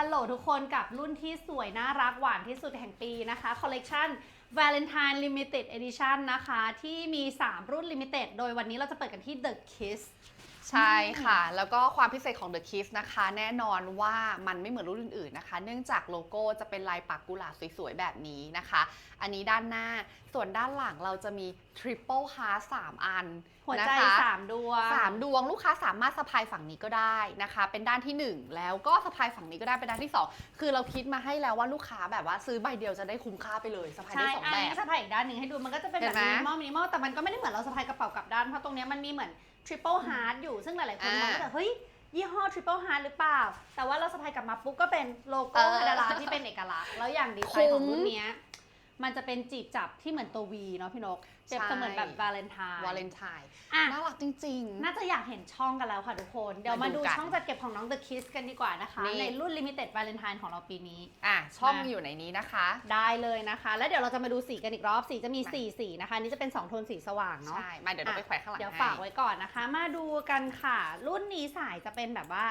ฮัลโหลทุกคนกับรุ่นที่สวยน่ารักหวานที่สุดแห่งปีนะคะคอลเลกชัน Valentine Limited Edition นะคะ ที่มี 3 รุ่น Limited โดยวันนี้เราจะเปิดกันที่ The Kiss ใช่ค่ะ แล้วก็ความพิเศษของ The Kiss นะคะ แน่นอนว่ามันไม่เหมือนรุ่นอื่นๆนะคะ เนื่องจากโลโก้จะเป็นลายปักกุหลาบสวยๆ แบบนี้นะคะ อันนี้ด้านหน้า ส่วนด้านหลังเราจะมี Triple Heart 3 อันหัวใจนะคะ3ดวง สามดวงลูกค้าสามารถสะพายฝั่งนี้ก็ได้นะคะ เป็นด้านที่1แล้วก็สะพายฝั่งนี้ก็ได้เป็นด้านที่2คือเราคิดมาให้แล้วว่าลูกค้าแบบว่าซื้อใบเดียวจะได้คุ้มค่าไปเลยสะพายใช่ได้สองอันแบนี้บสะพายอีกด้านหนึ่งให้ดูมันก็จะเป็นแบบเห็มินนิไหมมอลมินิมอลแต่มันก็ไม่ได้เหมือนเราสะพายกระเป๋ากลับด้านเพราะตรงเนี้ยมันมีเหมือน Triple Heart อยู่ซึ่งหลาย ๆ คนมองอ่าว่าแบบเฮ้ย ยี่ห้อ Triple Heart หรือเปล่า แต่ว่าเราสะพายกลับมาปุ๊บก็เป็นโลโก้เออ ฮาดาราที่เป็นเอกลักษณ์ แล้วอย่างดีไซน์ของรุ่นเนี้ย มันจะเป็นจีบจับที่เหมือนตัว V เนาะพี่นกเปรียบเสมือนแบบวาเลนไทน์วาเลนไทน์อะน่ารักจริง ๆ น่าจะอยากเห็นช่องกันแล้วค่ะทุกคน เดี๋ยวมามาดูดูกันช่องจัดเก็บของน้อง The Kiss กันดีกว่านะคะ นี่ ในรุ่น Limited Valentine ของเราปีนี้ อะช่องมา อยู่ในนี้นะคะ ได้เลยนะคะ แล้วเดี๋ยวเราจะมาดูสีกันอีกรอบ สีจะมี4สีนะคะนี่จะเป็น 2 โทนสีสว่างเนาะ ใช่มาเดี๋ยวเราไปแขวนข้างหลังเดี๋ยวให้ ฝากไว้ก่อนนะคะ มาดูกันค่ะ รุ่นนี้สายจะเป็นแบบว่า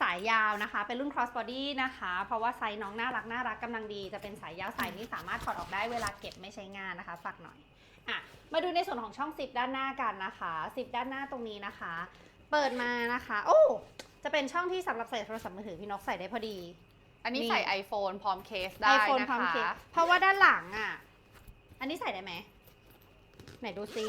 สายยาวนะคะ เป็นรุ่น cross body นะคะ เพราะว่าไซส์น้องน่ารักน่ารักกำลังดี จะเป็นสายยาวสายนี้สามารถถอดออกได้เวลาเก็บไม่ใช้งานนะคะฝากหน่อยอะมาดูในส่วนของช่องซิปด้านหน้ากันนะคะซิปด้านหน้าตรงนี้นะคะ เปิดมานะคะ โอ้จะเป็นช่องที่สำหรับใส่โทรศัพท์มือถือพี่นกใส่ได้พอดี อันนี้นี่ใส่ iPhone พร้อมเคสได้ iPhone นะพร้อมคะเคสเพราะว่าด้านหลังอะ อันนี้ใส่ได้ไหมไหนดูซิ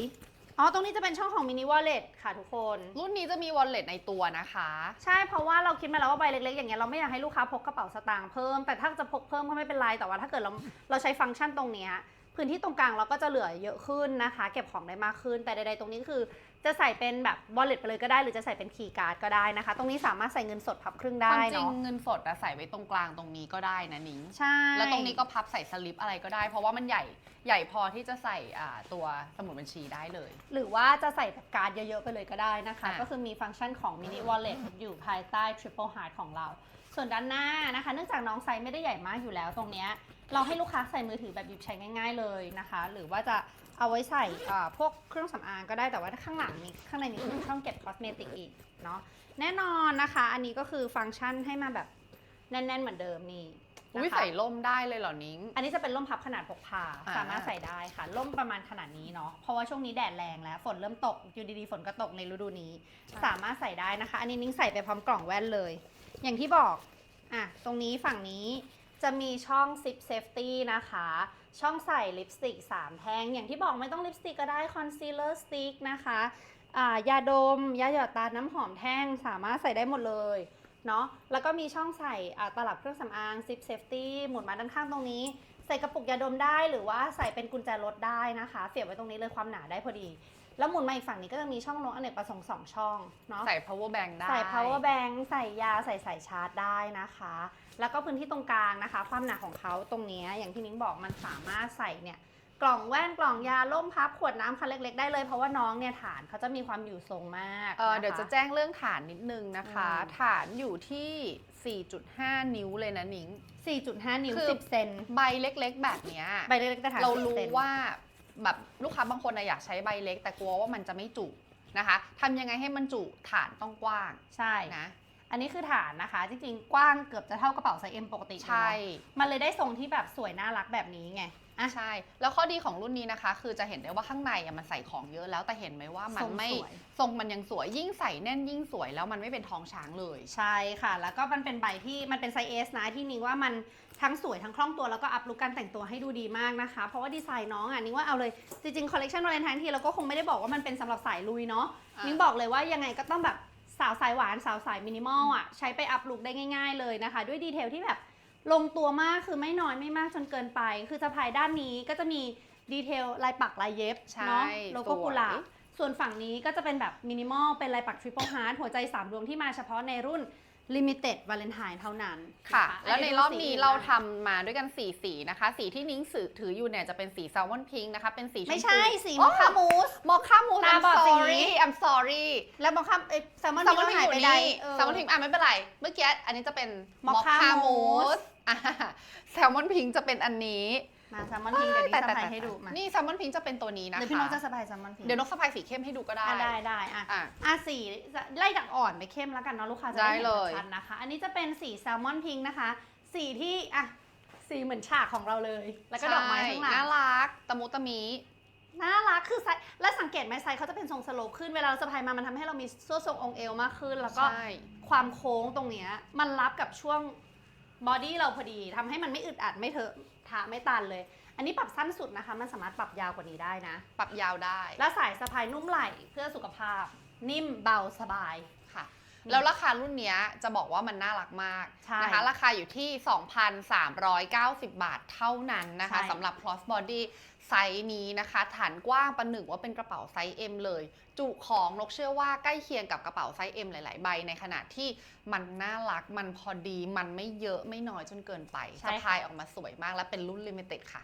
อ๋อ ตรงนี้จะเป็นช่องของมินิวอลเล็ตค่ะทุกคน รุ่นนี้จะมี wallet ในตัวนะคะ ใช่ เพราะว่าเราคิดมาแล้วว่าใบเล็กๆ อย่างเงี้ยเราไม่อยากให้ลูกค้าพกกระเป๋าสตางค์เพิ่ม แต่ถ้าจะพกเพิ่มก็ไม่เป็นไร แต่ว่าถ้าเกิดเราเราใช้ฟังก์ชันตรงเนี้ยพื้นที่ตรงกลางเราก็จะเหลือเยอะขึ้นนะคะ เก็บของได้มากขึ้น แต่ใดๆตรงนี้คือ จะใส่เป็นแบบวอลเล็ตไปเลยก็ได้ หรือจะใส่เป็นคีย์การ์ดก็ได้นะคะ ตรงนี้สามารถใส่เงินสดพับครึ่งคได้วามจริงเนาะเงินสดอะใส่ไว้ตรงกลางตรงนี้ก็ได้นะนิ้งใช่ แล้วตรงนี้ก็พับใส่สลิปอะไรก็ได้ เพราะว่ามันใหญ่ใหญ่พอที่จะใส่อ่าตัวสมุดบัญชีได้เลย หรือว่าจะใส่แบบการ์ดเยอะๆ ไปเลยก็ได้นะคะ อะก็คือมีฟังก์ชันของ mini wallet อยู่ภายใต้ triple heart ของเรา ส่วนด้านหน้านะคะ เนื่องจากน้องไซส์ไม่ได้ใหญ่มากอยู่แล้วตรงเนี้ยเราให้ลูกค้าใส่มือถือแบบหยิบใช้ง่าย ๆเลยนะคะ หรือว่าจะเอาไว้ใส่อ่าพวกเครื่องสำอางก็ได้แต่ว่าข้างหลังมีข้างในนี้คือช่องเก็บคอสเมติกอีกเนาะแน่นอนนะคะ อันนี้ก็คือฟังก์ชันให้มาแบบแน่น ๆ เหมือนเดิมนี่อุ้ยนะคะใส่ล่มได้เลยเหรอนิ้ง อันนี้จะเป็นร่มพับขนาดพกพาอ่าสามารถใส่ได้ค่ะร่มประมาณขนาดนี้เนาะเพราะว่าช่วงนี้แดดแรงแล้ว ฝนเริ่มตกอยู่ดีๆฝนก็ตกในฤดูนี้ สามารถใส่ได้นะคะ อันนี้นิ้งใส่ไปพร้อมกล่องแว่นเลย อย่างที่บอกอะตรงนี้ฝั่งนี้ จะมีช่อง zip safety นะคะ ช่องใส่ลิปสติก 3 แท่ง อย่างที่บอกไม่ต้องลิปสติกก็ได้คอนซีลเลอร์สติกนะคะยาดม ยาหยอดตาน้ำหอมแท่งสามารถใส่ได้หมดเลยเนาะแล้วก็มีช่องใส่ตลับเครื่องสำอาง zip safety หมุนมาด้านข้างตรงนี้ ใส่กระปุกยาดมได้หรือว่าใส่เป็นกุญแจรถได้นะคะ เสียบไว้ตรงนี้เลยความหนาได้พอดี แล้วหมุนมาอีกฝั่งนี้ก็จะมีช่องลงอเนกประสงค์สองช่องเนาะใส่ power bank ได้ ใส่ power bank ใส่ยาใส่สายชาร์จได้นะคะ แล้วก็พื้นที่ตรงกลางนะคะ ความหนาของเขาตรงเนี้ยอย่างที่นิ้งบอกมันสามารถใส่เนี่ย กล่องแว่นกล่องยาล่มพับขวดน้ำคันเล็ก ๆ ได้เลย เพราะว่าน้องเนี่ยฐานเขาจะมีความอยู่ทรงมากเออคเดี๋ยวจะแจ้งเรื่องฐานนิดนึงนะคะ อืม ฐานอยู่ที่ 4.5 นิ้วเลยนะนิ้ง4.5 นิ้ว คือ 10 เซนใบเล็กๆ แบบเนี้ยใบเล็กๆแต่ฐานเรา10รู้ซน ว่าแบบลูกค้าบางคนนะอยากใช้ใบเล็ก แต่กลัวว่ามันจะไม่จุนะคะทำยังไงให้มันจุฐานต้องกว้างใช่ นะ อันนี้คือฐานนะคะ จริงๆ กว้างเกือบจะเท่ากระเป๋าไซส์ M ปกติเลยใช่เนอะมันเลยได้ทรงที่แบบสวยน่ารักแบบนี้ไงอะใช่ แล้วข้อดีของรุ่นนี้นะคะ คือจะเห็นได้ว่าข้างในอะมันใส่ของเยอะแล้วแต่เห็นไหมว่ามันทรงไม่สวย ทรงมันยังสวยยิ่งใส่แน่นยิ่งสวยแล้วมันไม่เป็นท้องช้างเลย ใช่ค่ะ แล้วก็มันเป็นใบที่มันเป็นไซส์ S นะที่นิ้งว่ามันทั้งสวยทั้งคล่องตัวแล้วก็อัพลุคการแต่งตัวให้ดูดีมากนะคะ เพราะว่าดีไซน์น้องอะนิ้งว่าเอาเลยจริงๆคอลเลคชันวาเลนไทน์ทีเราก็คงไม่ได้บอกว่ามันเป็นสำหรับสายลุยเนาะอะ นิ้งบอกเลยว่ายังไงก็ต้องแบบ สาวสายหวานสาวสายมินิมอลอะใช้ไปอัพลุคได้ง่าย ๆ เลยนะคะ ด้วยดีเทลที่แบบลงตัวมากคือไม่น้อยไม่มากจนเกินไป คือสะพายด้านนี้ก็จะมีดีเทลลายปักลายเย็บใช่เนาะโลโก้สวยกุหลาบส่วนฝั่งนี้ก็จะเป็นแบบมินิมอลเป็นลายปักทริปเปิลฮาร์ดหัวใจ 3 ดวงที่มาเฉพาะในรุ่น Limited Valentine เท่านั้นค่ะนแล้วในดูรอบสีนี้อื่เราบ้งทำมาด้วยกัน 4 สีนะคะ สีที่นิ้งสือถืออยู่เนี่ยจะเป็นสีแซลมอนพิงค์นะคะ เป็นสีชมพูไม่ใช่สีมอคค่ามูส มอคค่ามูตา I'm บอดสี sorry I'm sorry แล้วมอคค่าเอ้แซลมอนแซลมอนพิงหายค์อไปยู่ใดนี่เออ แซลมอนพิงค์อะไม่เป็นไร เมื่อกี้อันนี้จะเป็น Mocha Mocha Mousse Mousse อะแซลมอนพิงค์จะเป็นอันนี้ มาแซลมอนพิงค์เดี๋ยวนี้แต่สะแต่พายแต่ให้ดูมานี่แซลมอนพิงจะเป็นตัวนี้หนะรือคะพี่น้องจะสะพายแซลมอนพิงค์เดี๋ยวนกสะพายสีเข้มให้ดูก็ได้อะได้ได้อะอะอะสีไล่จากอ่อนไปเข้มแล้วกันเนาะลูกค้าจะได้ได้เห็นเลยชัดๆนะคะ อันนี้จะเป็นสีแซลมอนพิงค์นะคะ สีที่อะสีเหมือนฉากของเราเลย แล้วก็ดอกไม้ข้างหลัใช่น่างรักตะมุตะมิน่ารักคือไซส์และสังเกตไหมไซส์เขาจะเป็นทรงสโลปขึ้นเวลาเราสะพายมามันทำให้เรามีส่วนทรงองค์เอวมากขึ้น แล้วก็ใช่ความโค้งตรงเนี้ยมันรับกับช่วง บอดี้เราพอดีทำให้มันไม่อึดอัดไม่เถอะทาไม่ตันเลย อันนี้ปรับสั้นสุดนะคะ มันสามารถปรับยาวกว่านี้ได้นะ ปรับยาวได้ และสายสะพายนุ่มไหล่เพื่อสุขภาพ นิ่มเบาสบายค่ะ แล้วราคารุ่นเนี้ยจะบอกว่ามันน่ารักมากใช่นะคะ ราคาอยู่ที่ 2,390 บาทเท่านั้นนะคะใช่สำหรับ cross body ไซส์นี้นะคะ ฐานกว้างประหนึ่งว่าเป็นกระเป๋าไซส์ M เลย จุของนกเชื่อว่าใกล้เคียงกับกระเป๋าไซส์ M หลาย ๆ ใบ ในขณะที่มันน่ารักมันพอดีมันไม่เยอะไม่น้อยจนเกินไปใช่สะค่ะพายออกมาสวยมากและเป็นรุ่น limited ค่ะ